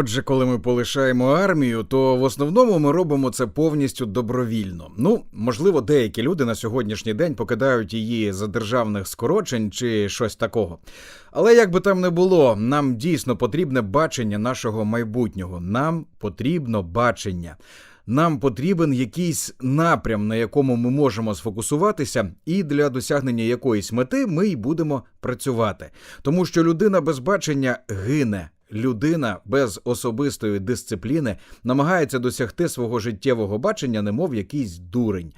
Отже, коли ми полишаємо армію, то в основному ми робимо це повністю добровільно. Ну, можливо, деякі люди на сьогоднішній день покидають її за державних скорочень чи щось такого. Але як би там не було, нам дійсно потрібне бачення нашого майбутнього. Нам потрібно бачення. Нам потрібен якийсь напрям, на якому ми можемо сфокусуватися, і для досягнення якоїсь мети ми й будемо працювати. Тому що людина без бачення гине. Людина без особистої дисципліни намагається досягти свого життєвого бачення, немов якийсь дурень.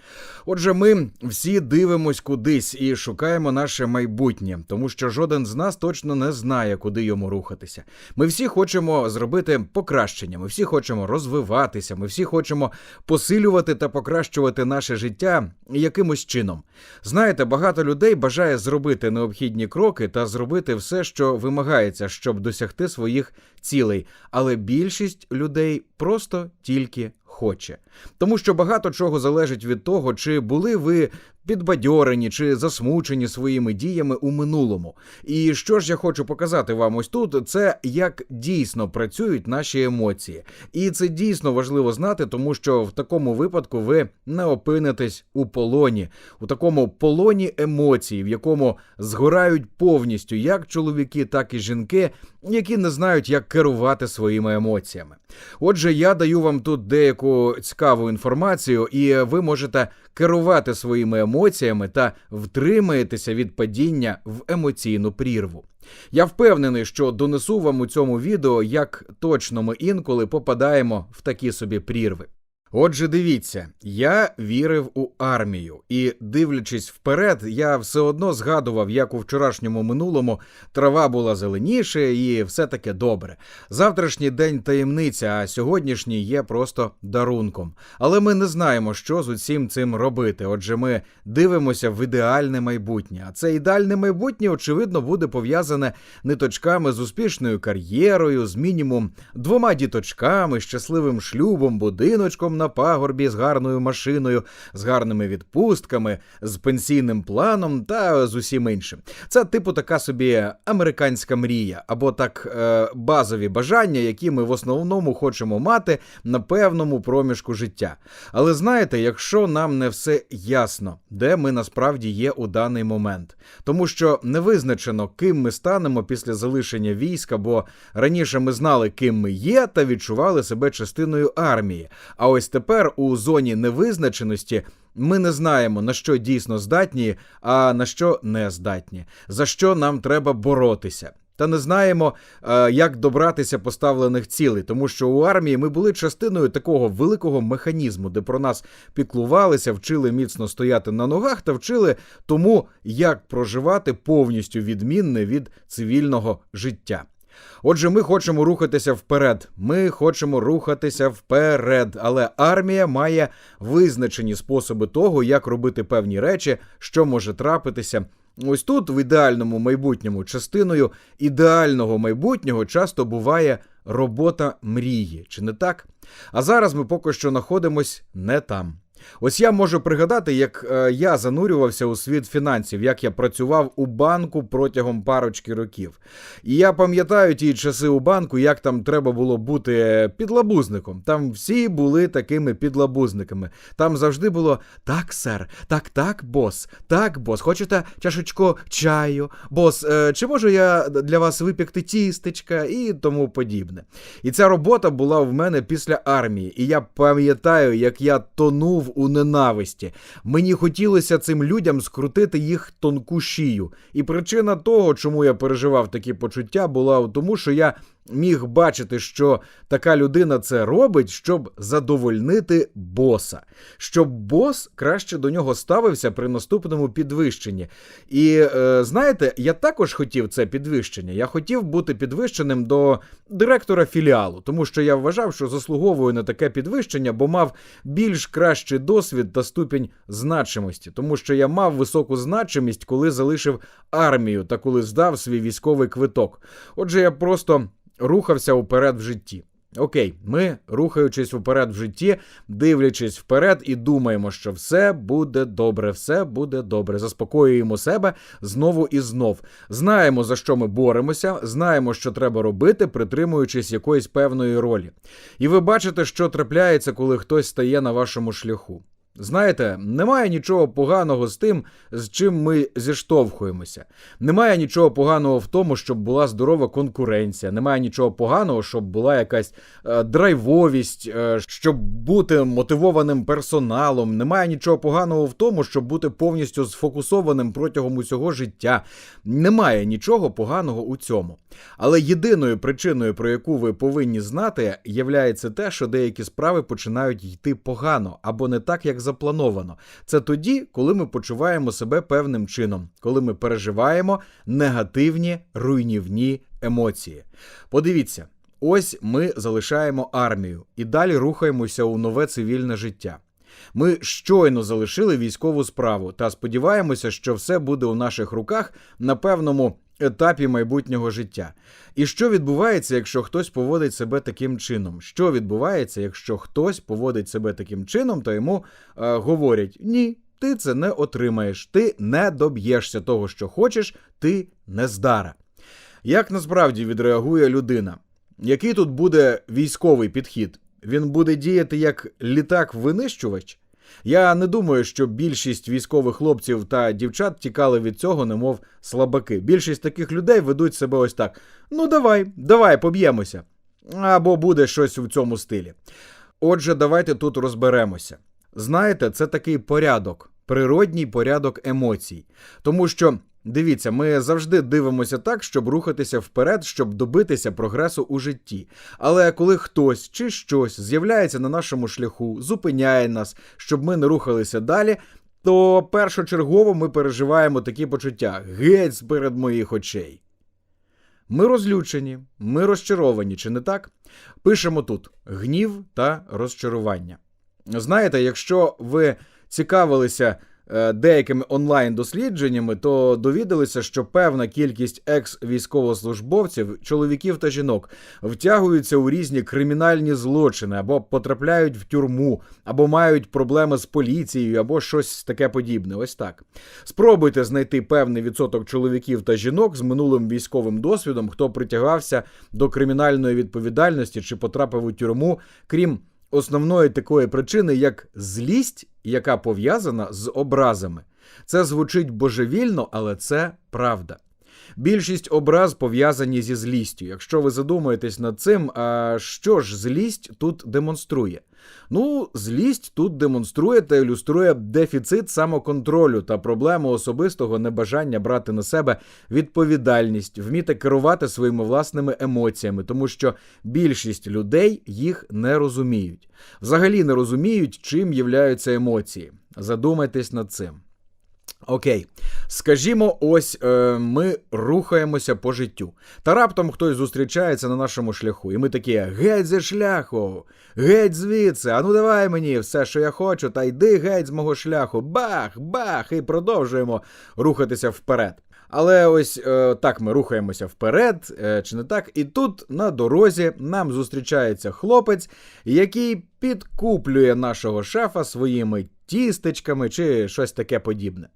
Отже, ми всі дивимось кудись і шукаємо наше майбутнє, тому що жоден з нас точно не знає, куди йому рухатися. Ми всі хочемо зробити покращення, ми всі хочемо розвиватися, ми всі хочемо посилювати та покращувати наше життя якимось чином. Знаєте, багато людей бажає зробити необхідні кроки та зробити все, що вимагається, щоб досягти своїх цілей, але більшість людей просто тільки хоче. Тому що багато чого залежить від того, чи були ви підбадьорені чи засмучені своїми діями у минулому. І що ж я хочу показати вам ось тут, це як дійсно працюють наші емоції. І це дійсно важливо знати, тому що в такому випадку ви не опинитесь у полоні, у такому полоні емоцій, в якому згорають повністю як чоловіки, так і жінки, які не знають, як керувати своїми емоціями. Отже, я даю вам тут деяку цікаву інформацію, і ви можете керувати своїми емоціями та втримаєтеся від падіння в емоційну прірву. Я впевнений, що донесу вам у цьому відео, як точно ми інколи попадаємо в такі собі прірви. Отже, дивіться, я вірив у армію, і, дивлячись вперед, я все одно згадував, як у вчорашньому минулому трава була зеленіше і все таке добре. Завтрашній день таємниця, а сьогоднішній є просто дарунком. Але ми не знаємо, що з усім цим робити. Отже, ми дивимося в ідеальне майбутнє. А це ідеальне майбутнє, очевидно, буде пов'язане ниточками з успішною кар'єрою, з мінімум двома діточками, щасливим шлюбом, будиночком на пагорбі з гарною машиною, з гарними відпустками, з пенсійним планом та з усім іншим. Це типу така собі американська мрія, або так е, базові бажання, які ми в основному хочемо мати на певному проміжку життя. Але знаєте, якщо нам не все ясно, де ми насправді є у даний момент, тому що не визначено, ким ми станемо після залишення війська, бо раніше ми знали, ким ми є, та відчували себе частиною армії. А ось тепер у зоні невизначеності ми не знаємо, на що дійсно здатні, а на що не здатні, за що нам треба боротися. Та не знаємо, е, як добратися поставлених цілей, тому що у армії ми були частиною такого великого механізму, де про нас піклувалися, вчили міцно стояти на ногах та вчили тому, як проживати повністю відмінне від цивільного життя. Отже, ми хочемо рухатися вперед. Ми хочемо рухатися вперед, але армія має визначені способи того, як робити певні речі, що може трапитися. Ось тут, в ідеальному майбутньому, частиною ідеального майбутнього часто буває робота мрії, чи не так? А зараз ми поки що знаходимось не там. Ось я можу пригадати, як е, я занурювався у світ фінансів, як я працював у банку протягом парочки років. І я пам'ятаю ті часи у банку, як там треба було бути підлабузником. Там всі були такими підлабузниками. Там завжди було так, сер, так, так, бос, так, бос. Хочете чашечку чаю, бос, е, чи можу я для вас випікти тістечка і тому подібне. І ця робота була в мене після армії. І я пам'ятаю, як я тонув у ненависті. Мені хотілося цим людям скрутити їх тонку шию. І причина того, чому я переживав такі почуття, була у тому, що я міг бачити, що така людина це робить, щоб задовольнити боса, щоб бос краще до нього ставився при наступному підвищенні. І е, знаєте, я також хотів це підвищення. Я хотів бути підвищеним до директора філіалу, тому що я вважав, що заслуговую на таке підвищення, бо мав більш кращий досвід та ступінь значимості, тому що я мав високу значимість, коли залишив армію та коли здав свій військовий квиток. Отже, я просто рухався уперед в житті. Окей, ми, рухаючись вперед в житті, дивлячись вперед і думаємо, що все буде добре, все буде добре. Заспокоюємо себе знову і знов. Знаємо, за що ми боремося, знаємо, що треба робити, притримуючись якоїсь певної ролі. І ви бачите, що трапляється, коли хтось стає на вашому шляху. Знаєте, немає нічого поганого з тим, з чим ми зіштовхуємося. Немає нічого поганого в тому, щоб була здорова конкуренція. Немає нічого поганого, щоб була якась е, драйвовість, е, щоб бути мотивованим персоналом. Немає нічого поганого в тому, щоб бути повністю сфокусованим протягом усього життя. Немає нічого поганого у цьому. Але єдиною причиною, про яку ви повинні знати, являється те, що деякі справи починають йти погано або не так, як заплановано. Це тоді, коли ми почуваємо себе певним чином, коли ми переживаємо негативні руйнівні емоції. Подивіться, ось ми залишаємо армію і далі рухаємося у нове цивільне життя. Ми щойно залишили військову справу та сподіваємося, що все буде у наших руках на певному етапі майбутнього життя. І що відбувається, якщо хтось поводить себе таким чином? Що відбувається, якщо хтось поводить себе таким чином, то йому е, говорять: ні, ти це не отримаєш, ти не доб'єшся того, що хочеш, ти не здара. Як насправді відреагує людина? Який тут буде військовий підхід? Він буде діяти як літак-винищувач? Я не думаю, що більшість військових хлопців та дівчат тікали від цього, немов слабаки. Більшість таких людей ведуть себе ось так: ну давай, давай, поб'ємося. Або буде щось в цьому стилі. Отже, давайте тут розберемося. Знаєте, це такий порядок, природній порядок емоцій. Тому що Дивіться, ми завжди дивимося так, щоб рухатися вперед, щоб добитися прогресу у житті. Але коли хтось чи щось з'являється на нашому шляху, зупиняє нас, щоб ми не рухалися далі, то першочергово ми переживаємо такі почуття геть перед моїх очей. Ми розлючені, ми розчаровані, чи не так? Пишемо тут гнів та розчарування. Знаєте, якщо ви цікавилися. Е, деякими онлайн-дослідженнями, то довідалися, що певна кількість екс-військовослужбовців, чоловіків та жінок, втягуються у різні кримінальні злочини або потрапляють в тюрму, або мають проблеми з поліцією, або щось таке подібне. Ось так. Спробуйте знайти певний відсоток чоловіків та жінок з минулим військовим досвідом, хто притягався до кримінальної відповідальності чи потрапив у тюрму, крім основної такої причини, як злість, яка пов'язана з образами. Це звучить божевільно, але це правда. Більшість образ пов'язані зі злістю. Якщо ви задумаєтесь над цим, а що ж злість тут демонструє? Ну, злість тут демонструє та ілюструє дефіцит самоконтролю та проблему особистого небажання брати на себе відповідальність, вміти керувати своїми власними емоціями, тому що більшість людей їх не розуміють. Взагалі не розуміють, чим являються емоції. Задумайтесь над цим. Окей, скажімо, ось е, ми рухаємося по життю. Та раптом хтось зустрічається на нашому шляху, і ми такі геть зі шляху, геть звідси, а ну давай мені все, що я хочу, та йди геть з мого шляху. Бах, бах! І продовжуємо рухатися вперед. Але ось е, так ми рухаємося вперед, е, чи не так? І тут на дорозі нам зустрічається хлопець, який підкуплює нашого шефа своїми тістечками чи щось таке подібне.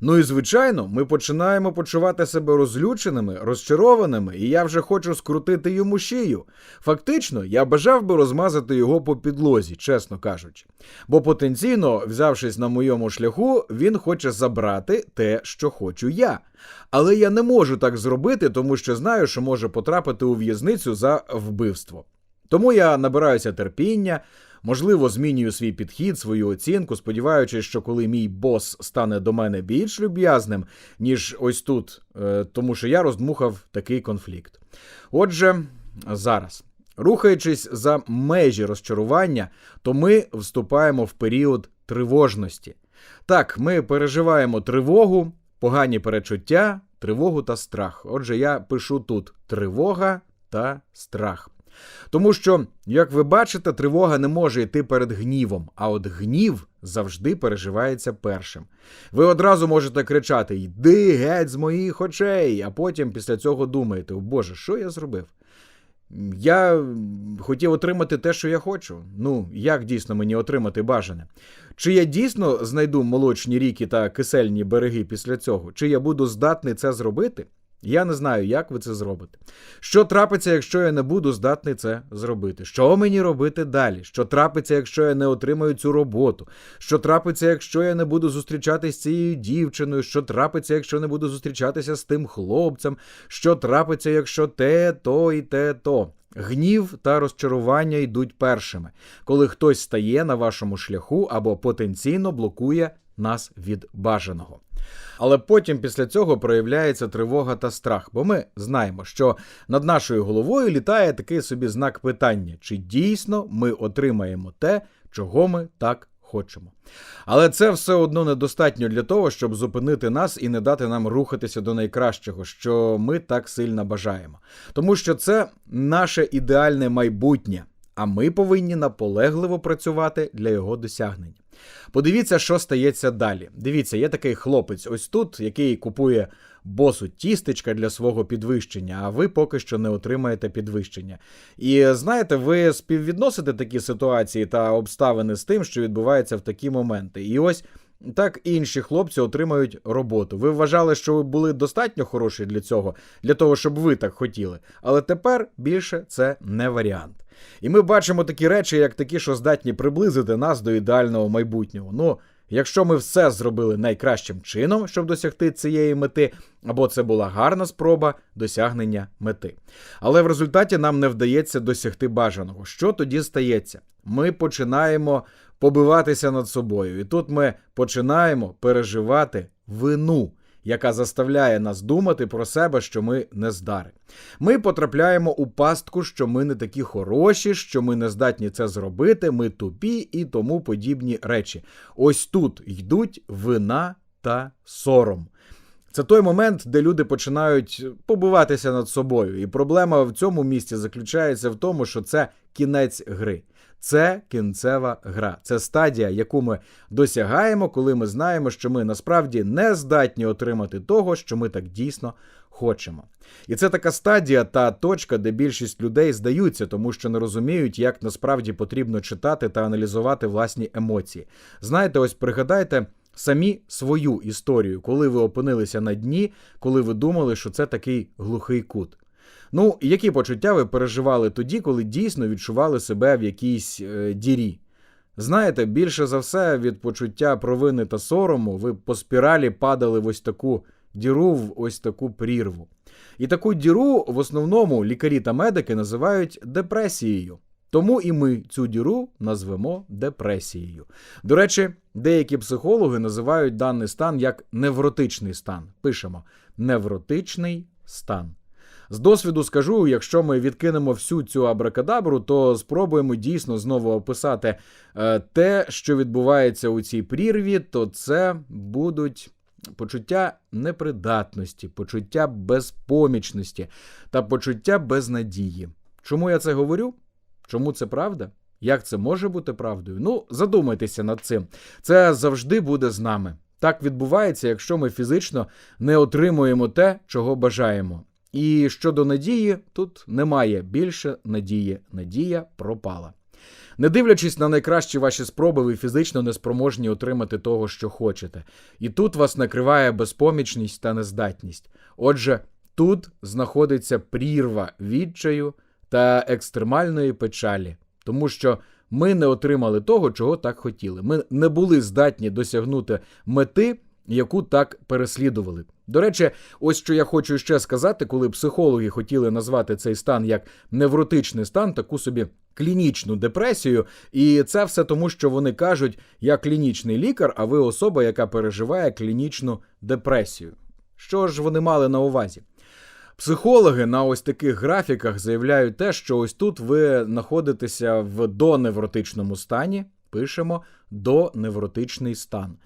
Ну і звичайно, ми починаємо почувати себе розлюченими, розчарованими, і я вже хочу скрутити йому шию. Фактично, я бажав би розмазати його по підлозі, чесно кажучи. Бо потенційно, взявшись на моєму шляху, він хоче забрати те, що хочу я. Але я не можу так зробити, тому що знаю, що може потрапити у в'язницю за вбивство. Тому я набираюся терпіння. Можливо, змінюю свій підхід, свою оцінку, сподіваючись, що коли мій бос стане до мене більш люб'язним, ніж ось тут, е, тому що я роздмухав такий конфлікт. Отже, зараз. Рухаючись за межі розчарування, то ми вступаємо в період тривожності. Так, ми переживаємо тривогу, погані перечуття, тривогу та страх. Отже, я пишу тут тривога та страх. Тому що, як ви бачите, тривога не може йти перед гнівом, а от гнів завжди переживається першим. Ви одразу можете кричати Йди геть з моїх очей, а потім після цього думаєте, о Боже, що я зробив? Я хотів отримати те, що я хочу. Ну, як дійсно мені отримати бажане? Чи я дійсно знайду молочні ріки та кисельні береги після цього? Чи я буду здатний це зробити? Я не знаю, як ви це зробите. Що трапиться, якщо я не буду здатний це зробити? Що мені робити далі? Що трапиться, якщо я не отримаю цю роботу? Що трапиться, якщо я не буду зустрічатися з цією дівчиною? Що трапиться, якщо не буду зустрічатися з тим хлопцем? Що трапиться, якщо те, то і те, то? Гнів та розчарування йдуть першими, коли хтось стає на вашому шляху або потенційно блокує нас від бажаного. Але потім після цього проявляється тривога та страх, бо ми знаємо, що над нашою головою літає такий собі знак питання, чи дійсно ми отримаємо те, чого ми так хочемо. Але це все одно недостатньо для того, щоб зупинити нас і не дати нам рухатися до найкращого, що ми так сильно бажаємо. Тому що це наше ідеальне майбутнє, а ми повинні наполегливо працювати для його досягнення. Подивіться, що стається далі. Дивіться, є такий хлопець, ось тут, який купує босу тістечка для свого підвищення, а ви поки що не отримаєте підвищення. І знаєте, ви співвідносите такі ситуації та обставини з тим, що відбувається в такі моменти. І ось. Так інші хлопці отримають роботу. Ви вважали, що ви були достатньо хороші для цього, для того, щоб ви так хотіли. Але тепер більше це не варіант. І ми бачимо такі речі, як такі, що здатні приблизити нас до ідеального майбутнього. Ну, якщо ми все зробили найкращим чином, щоб досягти цієї мети, або це була гарна спроба досягнення мети. Але в результаті нам не вдається досягти бажаного. Що тоді стається? Ми починаємо побиватися над собою, і тут ми починаємо переживати вину яка заставляє нас думати про себе, що ми не здари. Ми потрапляємо у пастку, що ми не такі хороші, що ми не здатні це зробити, ми тупі і тому подібні речі. Ось тут йдуть вина та сором. Це той момент, де люди починають побиватися над собою. І проблема в цьому місці заключається в тому, що це кінець гри. Це кінцева гра. Це стадія, яку ми досягаємо, коли ми знаємо, що ми насправді не здатні отримати того, що ми так дійсно хочемо. І це така стадія та точка, де більшість людей здаються, тому що не розуміють, як насправді потрібно читати та аналізувати власні емоції. Знаєте, ось пригадайте. Самі свою історію, коли ви опинилися на дні, коли ви думали, що це такий глухий кут. Ну, які почуття ви переживали тоді, коли дійсно відчували себе в якійсь е, дірі? Знаєте, більше за все від почуття провини та сорому ви по спіралі падали в ось таку діру, в ось таку прірву. І таку діру в основному лікарі та медики називають депресією. Тому і ми цю діру назвемо депресією. До речі, деякі психологи називають даний стан як невротичний стан. Пишемо невротичний стан. З досвіду скажу, якщо ми відкинемо всю цю абракадабру, то спробуємо дійсно знову описати е, те, що відбувається у цій прірві, то це будуть. Почуття непридатності, почуття безпомічності та почуття безнадії. Чому я це говорю? Чому це правда? Як це може бути правдою? Ну, задумайтеся над цим. Це завжди буде з нами. Так відбувається, якщо ми фізично не отримуємо те, чого бажаємо. І щодо надії, тут немає більше надії. Надія пропала. Не дивлячись на найкращі ваші спроби, ви фізично неспроможні отримати того, що хочете. І тут вас накриває безпомічність та нездатність. Отже, тут знаходиться прірва відчаю та екстремальної печалі, тому що ми не отримали того, чого так хотіли. Ми не були здатні досягнути мети яку так переслідували. До речі, ось що я хочу ще сказати, коли психологи хотіли назвати цей стан як невротичний стан, таку собі клінічну депресію, і це все тому, що вони кажуть, я клінічний лікар, а ви особа, яка переживає клінічну депресію. Що ж вони мали на увазі? Психологи на ось таких графіках заявляють те, що ось тут ви знаходитеся в доневротичному стані. Пишемо доневротичний стан.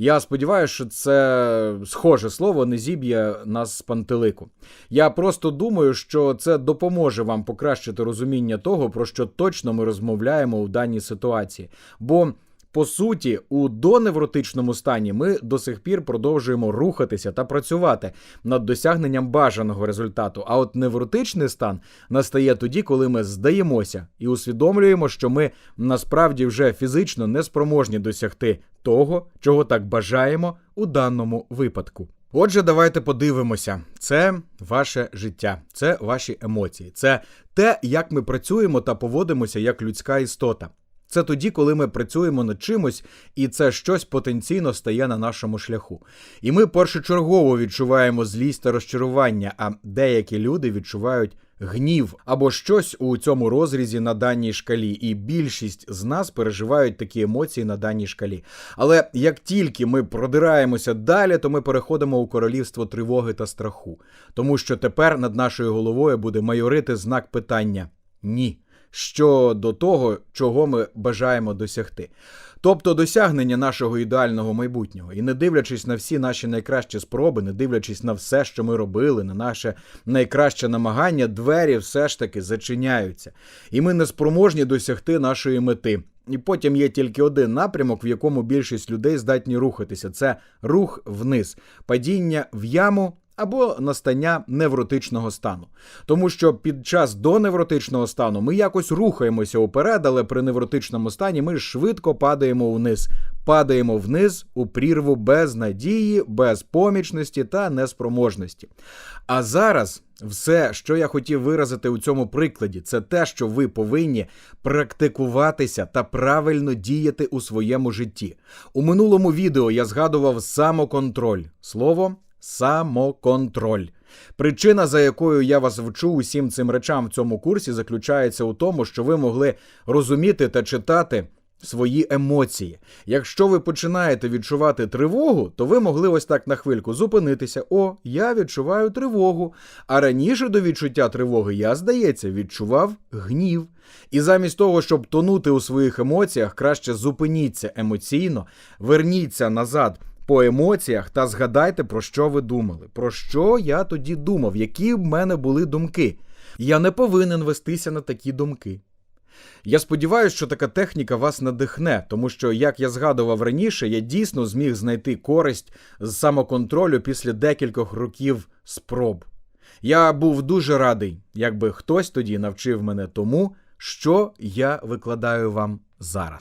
Я сподіваюся, що це схоже слово не зіб'є нас з пантелику. Я просто думаю, що це допоможе вам покращити розуміння того, про що точно ми розмовляємо у даній ситуації. Бо По суті, у доневротичному стані ми до сих пір продовжуємо рухатися та працювати над досягненням бажаного результату. А от невротичний стан настає тоді, коли ми здаємося і усвідомлюємо, що ми насправді вже фізично не спроможні досягти того, чого так бажаємо у даному випадку. Отже, давайте подивимося. Це ваше життя, це ваші емоції, це те, як ми працюємо та поводимося як людська істота. Це тоді, коли ми працюємо над чимось, і це щось потенційно стає на нашому шляху. І ми першочергово відчуваємо злість та розчарування, а деякі люди відчувають гнів або щось у цьому розрізі на даній шкалі, і більшість з нас переживають такі емоції на даній шкалі. Але як тільки ми продираємося далі, то ми переходимо у королівство тривоги та страху, тому що тепер над нашою головою буде майорити знак питання ні. Щодо того, чого ми бажаємо досягти. Тобто досягнення нашого ідеального майбутнього. І не дивлячись на всі наші найкращі спроби, не дивлячись на все, що ми робили, на наше найкраще намагання, двері все ж таки зачиняються. І ми не спроможні досягти нашої мети. І потім є тільки один напрямок, в якому більшість людей здатні рухатися: це рух вниз, падіння в яму. Або настання невротичного стану, тому що під час доневротичного стану ми якось рухаємося уперед, але при невротичному стані ми швидко падаємо вниз, падаємо вниз у прірву без надії, без помічності та неспроможності. А зараз все, що я хотів виразити у цьому прикладі, це те, що ви повинні практикуватися та правильно діяти у своєму житті. У минулому відео я згадував самоконтроль. Слово самоконтроль. Причина, за якою я вас вчу усім цим речам в цьому курсі, заключається у тому, що ви могли розуміти та читати. Свої емоції. Якщо ви починаєте відчувати тривогу, то ви могли ось так на хвильку зупинитися. О, я відчуваю тривогу. А раніше до відчуття тривоги я, здається, відчував гнів. І замість того, щоб тонути у своїх емоціях, краще зупиніться емоційно, верніться назад по емоціях та згадайте, про що ви думали. Про що я тоді думав, які в мене були думки. Я не повинен вестися на такі думки. Я сподіваюся, що така техніка вас надихне, тому що, як я згадував раніше, я дійсно зміг знайти користь з самоконтролю після декількох років спроб. Я був дуже радий, якби хтось тоді навчив мене тому, що я викладаю вам зараз.